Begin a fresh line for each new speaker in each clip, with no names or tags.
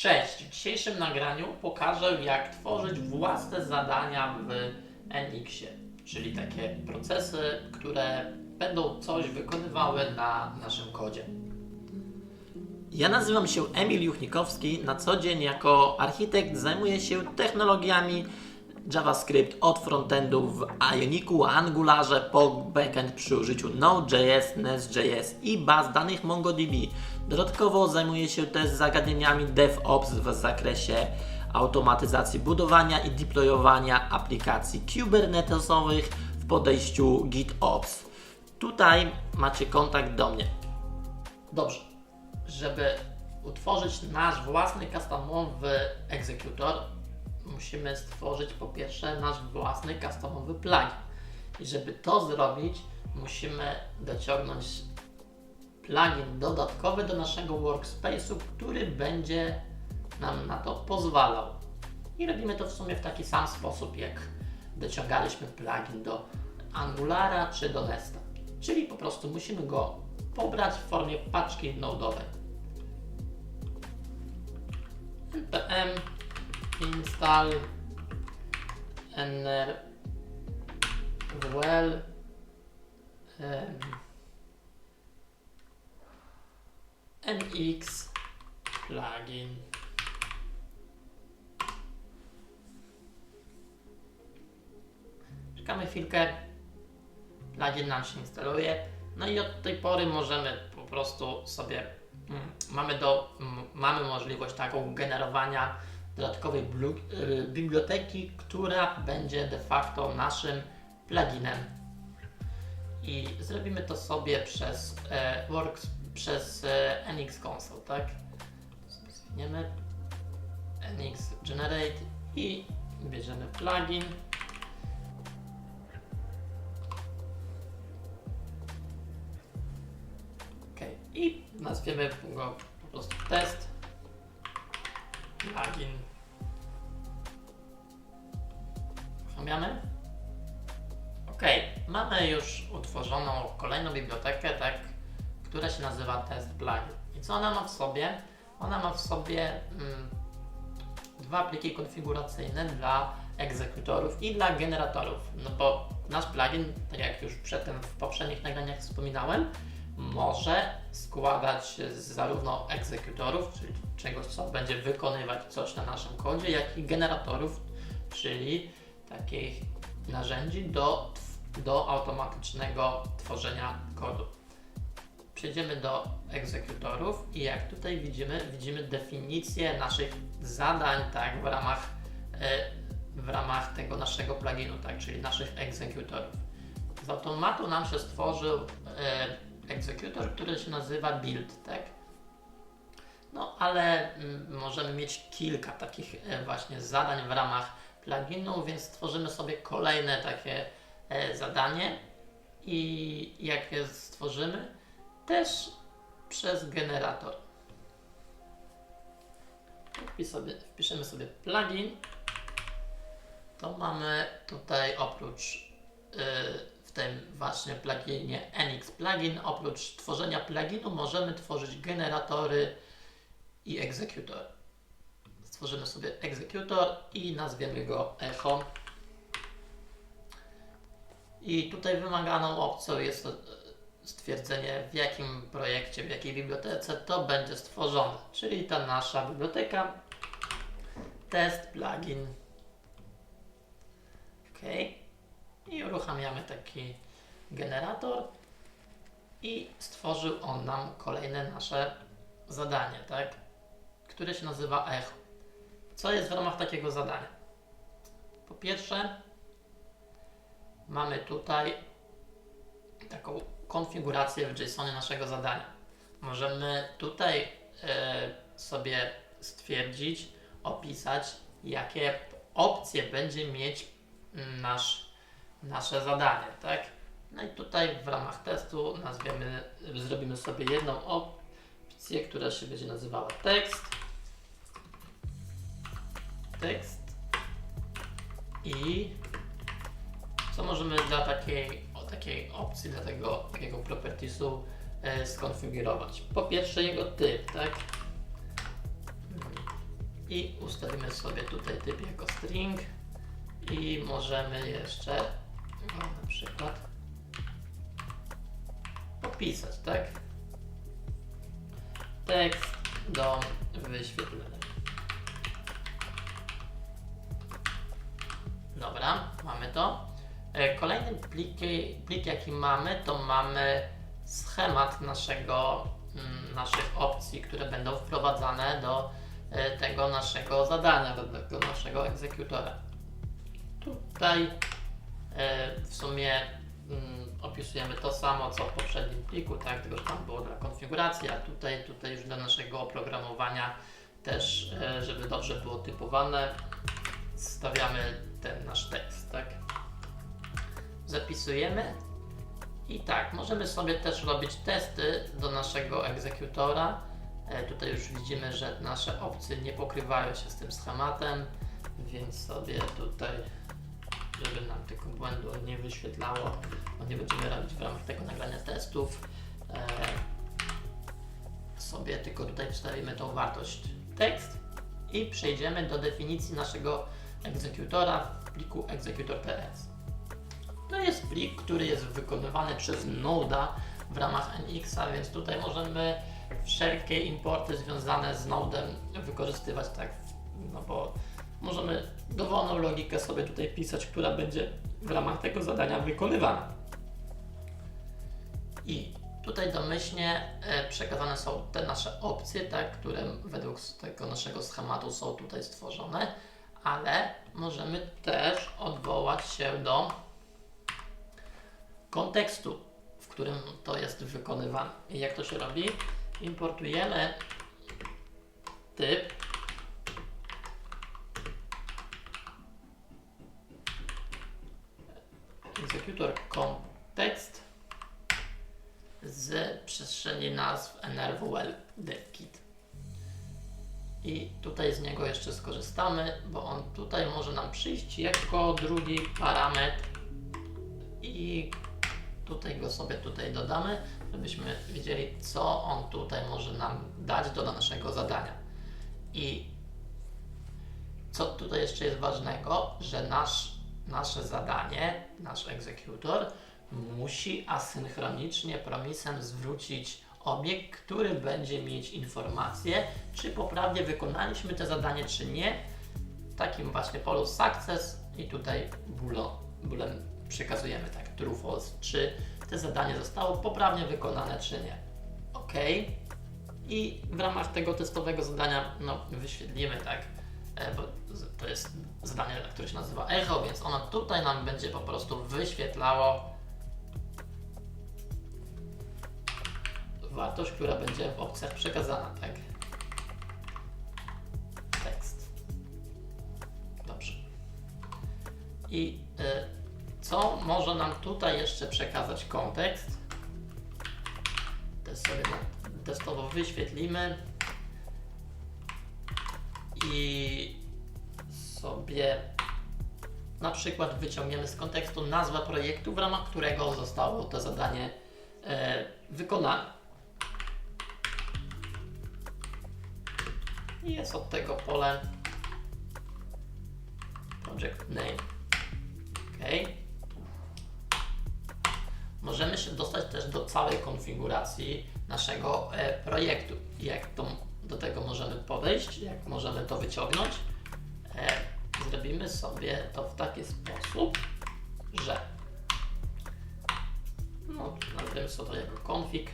Cześć! W dzisiejszym nagraniu pokażę jak tworzyć własne zadania w NX-ie, czyli takie procesy, które będą coś wykonywały na naszym kodzie. Ja nazywam się Emil Juchnikowski. Na co dzień jako architekt zajmuję się technologiami JavaScript od frontendu w Ioniku, Angularze po backend przy użyciu Node.js, Nest.js i baz danych MongoDB. Dodatkowo zajmuję się też zagadnieniami DevOps w zakresie automatyzacji budowania i deployowania aplikacji kubernetesowych w podejściu GitOps. Tutaj macie kontakt do mnie. Dobrze, żeby utworzyć nasz własny customowy egzekutor, musimy stworzyć po pierwsze nasz własny customowy plugin. I żeby to zrobić, musimy dociągnąć plugin dodatkowy do naszego workspace'u, który będzie nam na to pozwalał. I robimy to w sumie w taki sam sposób, jak dociągaliśmy plugin do Angulara czy do Nesta. Czyli po prostu musimy go pobrać w formie paczki nodowej. npm install nr well em, nx plugin. Czekamy chwilkę. Plugin nam się instaluje. No i od tej pory możemy po prostu sobie mm, mamy, do, mm, mamy możliwość taką generowania dodatkowej y, biblioteki, która będzie de facto naszym pluginem. I zrobimy to sobie przez e, Works, przez e, NX Console, tak? Zwiniemy NX Generate i bierzemy plugin. Ok, i nazwiemy go po prostu test mamy już utworzoną kolejną bibliotekę, tak, która się nazywa test plugin. I co ona ma w sobie? Ona ma w sobie mm, dwa pliki konfiguracyjne dla egzekutorów i dla generatorów. No bo nasz plugin, tak jak już przedtem w poprzednich nagraniach wspominałem, może składać zarówno egzekutorów, czyli czegoś, co będzie wykonywać coś na naszym kodzie, jak i generatorów, czyli takich narzędzi do, do automatycznego tworzenia kodu. Przejdziemy do egzekutorów i jak tutaj widzimy, widzimy definicję naszych zadań tak, w, ramach, e, w ramach tego naszego pluginu, tak, czyli naszych egzekutorów. Z automatu nam się stworzył e, egzekutor, który się nazywa build, tak? No, ale mm, możemy mieć kilka takich e, właśnie zadań w ramach pluginu, więc stworzymy sobie kolejne takie zadanie i jak je stworzymy, też przez generator. Sobie, wpiszemy sobie plugin, to mamy tutaj oprócz y, w tym właśnie pluginie NX plugin, oprócz tworzenia pluginu możemy tworzyć generatory i egzekutor. Stworzymy sobie egzekutor i nazwiemy go echo. I tutaj wymaganą opcją jest e, stwierdzenie w jakim projekcie, w jakiej bibliotece to będzie stworzone. Czyli ta nasza biblioteka test plugin. OK. I uruchamiamy taki generator i stworzył on nam kolejne nasze zadanie, tak? które się nazywa echo. Co jest w ramach takiego zadania? Po pierwsze, mamy tutaj taką konfigurację w JSONie naszego zadania. Możemy tutaj e, sobie stwierdzić, opisać, jakie opcje będzie mieć mm, nasz, nasze zadanie, tak? No i tutaj w ramach testu nazwiemy, zrobimy sobie jedną opcję, która się będzie nazywała tekst. Tekst. I co możemy dla takiej, o takiej opcji, dla tego takiego propertiesu e, skonfigurować? Po pierwsze jego typ, tak? i ustawimy sobie tutaj typ jako string i możemy jeszcze go na przykład opisać, tak? Tekst do wyświetlenia. Dobra, mamy to. E, Kolejny plik, plik jaki mamy, to mamy schemat naszego, mm, naszych opcji, które będą wprowadzane do e, tego naszego zadania, do tego naszego egzekutora. Tutaj e, w sumie mm, opisujemy to samo co w poprzednim pliku, tak, tylko że tam było dla konfiguracji, a tutaj, tutaj już dla naszego oprogramowania też, żeby dobrze było typowane, stawiamy ten nasz tekst. Zapisujemy i tak, możemy sobie też robić testy do naszego egzekutora. E, tutaj już widzimy, że nasze opcje nie pokrywają się z tym schematem, więc sobie tutaj, żeby nam tylko błędu nie wyświetlało, bo nie będziemy robić w ramach tego nagrania testów, e, sobie tylko tutaj wstawimy tą wartość tekst i przejdziemy do definicji naszego egzekutora w pliku executor.ts. To jest plik, który jest wykonywany przez Node'a w ramach NX-a, więc tutaj możemy wszelkie importy związane z Node'em wykorzystywać tak, no bo możemy dowolną logikę sobie tutaj pisać, która będzie w ramach tego zadania wykonywana. I tutaj domyślnie e, przekazane są te nasze opcje, tak, które według tego naszego schematu są tutaj stworzone, ale możemy też odwołać się do kontekstu, w którym to jest wykonywane. I jak to się robi? Importujemy typ executor context z przestrzeni nazw nrwl devkit. I tutaj z niego jeszcze skorzystamy, bo on tutaj może nam przyjść jako drugi parametr i tutaj go sobie tutaj dodamy, żebyśmy wiedzieli, co on tutaj może nam dać do naszego zadania. I co tutaj jeszcze jest ważnego, że nasz, nasze zadanie, nasz egzekutor musi asynchronicznie promisem zwrócić obiekt, który będzie mieć informację, czy poprawnie wykonaliśmy to zadanie, czy nie. W takim właśnie polu success i tutaj boolean przekazujemy tak, true, false, czy to zadanie zostało poprawnie wykonane, czy nie. OK. I w ramach tego testowego zadania no, wyświetlimy tak, e, bo to jest zadanie, które się nazywa echo, więc ono tutaj nam będzie po prostu wyświetlało wartość, która będzie w opcjach przekazana, tak? Tekst. Dobrze. I y, co może nam tutaj jeszcze przekazać kontekst? Sobie testowo wyświetlimy i sobie na przykład wyciągniemy z kontekstu nazwę projektu, w ramach którego zostało to zadanie e, wykonane. I jest od tego pole project name. OK. Możemy się dostać też do całej konfiguracji naszego e, projektu. Jak to, do tego możemy podejść, jak możemy to wyciągnąć. E, zrobimy sobie to w taki sposób, że no, nazwiemy sobie to jako config.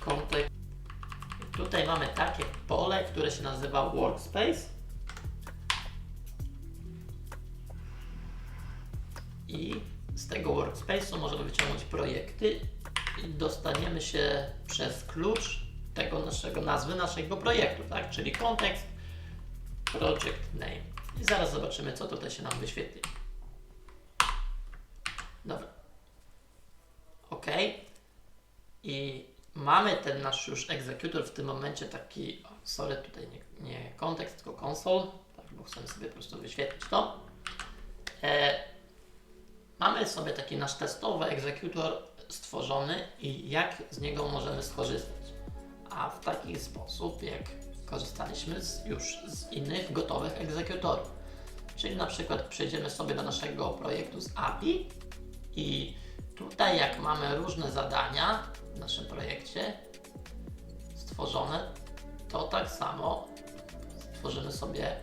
Kontek. Tutaj mamy takie pole, które się nazywa workspace. I z tego workspace'u możemy wyciągnąć projekty i dostaniemy się przez klucz tego naszego nazwy naszego projektu, tak? Czyli kontekst project name. I zaraz zobaczymy, co tutaj się nam wyświetli. Dobra. OK. I mamy ten nasz już egzekutor w tym momencie taki, sorry, tutaj nie, nie kontekst, tylko console, tak, bo chcemy sobie po prostu wyświetlić to. E, mamy sobie taki nasz testowy egzekutor stworzony i jak z niego możemy skorzystać. A w taki sposób, jak korzystaliśmy z, już z innych gotowych egzekutorów. Czyli na przykład przejdziemy sobie do naszego projektu z API i tutaj jak mamy różne zadania w naszym projekcie stworzone, to tak samo stworzymy sobie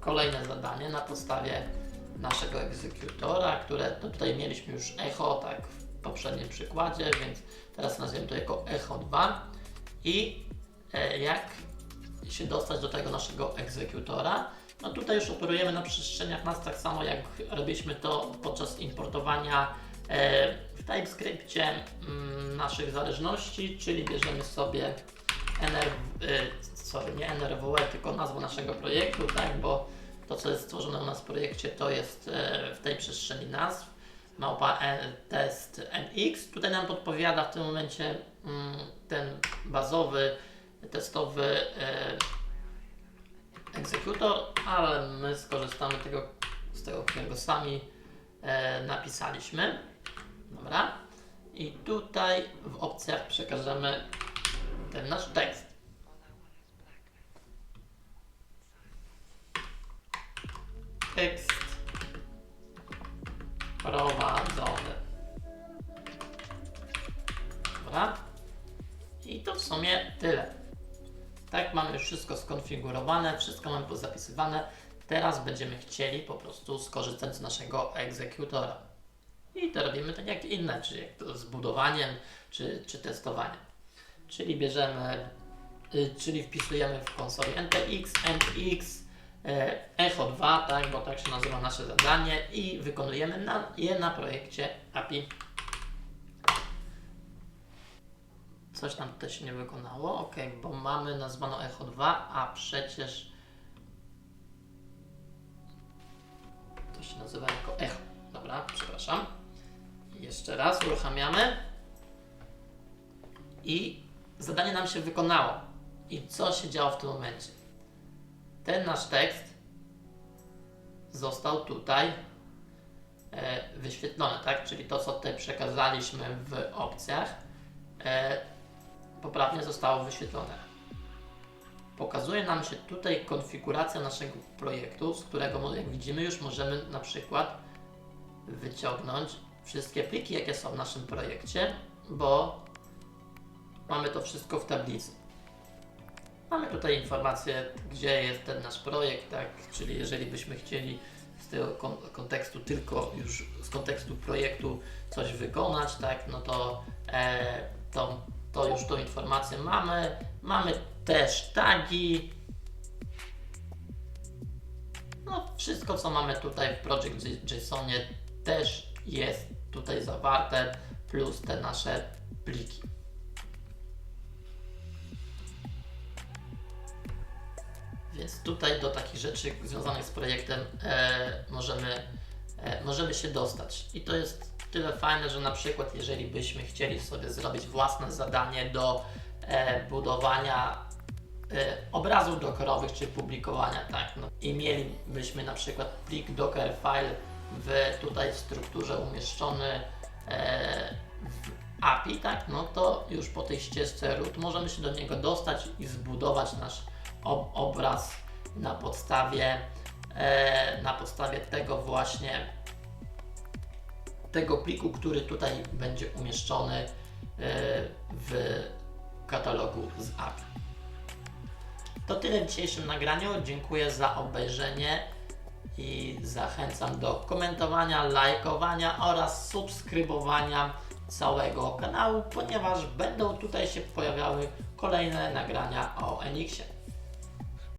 kolejne zadanie na podstawie naszego egzekutora, które no tutaj mieliśmy już echo, tak w poprzednim przykładzie, więc teraz nazwiemy to jako echo 2 i e, jak się dostać do tego naszego egzekutora. No tutaj już operujemy na przestrzeniach nas tak samo jak robiliśmy to podczas importowania e, w TypeScriptie mm, naszych zależności, czyli bierzemy sobie e, sorry, nie NRWE, tylko nazwę naszego projektu, tak, bo to co jest stworzone u nas w projekcie to jest e, w tej przestrzeni nazw małpa e, test NX. Tutaj nam podpowiada w tym momencie mm, ten bazowy, testowy e, egzekutor, ale my skorzystamy tego, z tego, którego sami napisaliśmy. Dobra. I tutaj w opcjach przekażemy ten nasz tekst. Tekst prowadzony. Dobra. I to w sumie tyle. Tak, mamy już wszystko skonfigurowane, wszystko mamy pozapisywane. Teraz będziemy chcieli po prostu skorzystać z naszego egzekutora. I to robimy tak jak inne, czyli jak z budowaniem, czy, czy testowaniem. Czyli bierzemy, y, czyli wpisujemy w konsoli NTX, NX, e, Echo 2, tak, bo tak się nazywa nasze zadanie i wykonujemy na, je na projekcie API. Coś nam się nie wykonało, ok, bo mamy nazwano Echo 2, a przecież to się nazywa jako Echo. Dobra, przepraszam. Jeszcze raz uruchamiamy i zadanie nam się wykonało. I co się działo w tym momencie? Ten nasz tekst został tutaj e, wyświetlony, tak? Czyli to, co tutaj przekazaliśmy w opcjach, e, poprawnie zostało wyświetlone. Pokazuje nam się tutaj konfiguracja naszego projektu, z którego, jak widzimy, już możemy na przykład wyciągnąć wszystkie pliki, jakie są w naszym projekcie, bo mamy to wszystko w tablicy. Mamy tutaj informację, gdzie jest ten nasz projekt, tak? Czyli jeżeli byśmy chcieli z tego kon kontekstu tylko już z kontekstu projektu coś wykonać, tak? No to, e, to, to już tą informację mamy. Mamy też tagi. No wszystko co mamy tutaj w Project JSONie też jest tutaj zawarte, plus te nasze pliki. Więc tutaj do takich rzeczy związanych z projektem e, możemy, e, możemy się dostać. I to jest tyle fajne, że na przykład jeżeli byśmy chcieli sobie zrobić własne zadanie do e, budowania e, obrazów dokorowych czy publikowania, tak, no, i mielibyśmy na przykład plik Dockerfile w tutaj w strukturze umieszczony e, w API, tak, no to już po tej ścieżce root możemy się do niego dostać i zbudować nasz ob obraz na podstawie, e, na podstawie tego właśnie tego pliku, który tutaj będzie umieszczony e, w katalogu z API. To tyle w dzisiejszym nagraniu. Dziękuję za obejrzenie i zachęcam do komentowania, lajkowania oraz subskrybowania całego kanału, ponieważ będą tutaj się pojawiały kolejne nagrania o Enixie.